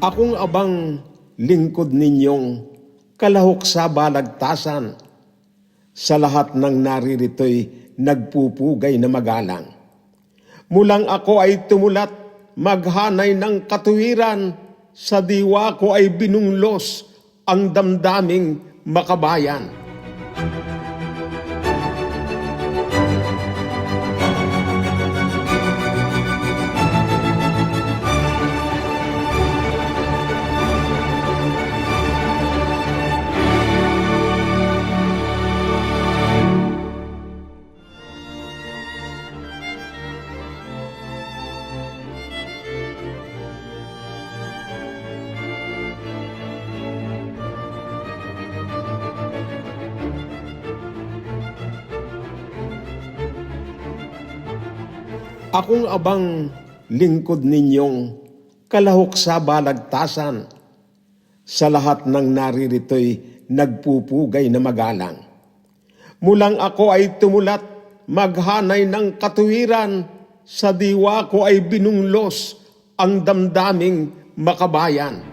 Akong abang lingkod ninyong kalahok sa balagtasan. Sa lahat ng naririto'y nagpupugay na magalang. Mulang ako ay tumulat, maghanay ng katuwiran, sa diwa ko ay binunglos ang damdaming makabayan. Akong abang lingkod ninyong kalahok sa balagtasan. Sa lahat ng naririto'y nagpupugay na magalang. Mulang ako ay tumulat, maghanay ng katuwiran, sa diwa ko ay binunglos ang damdaming makabayan.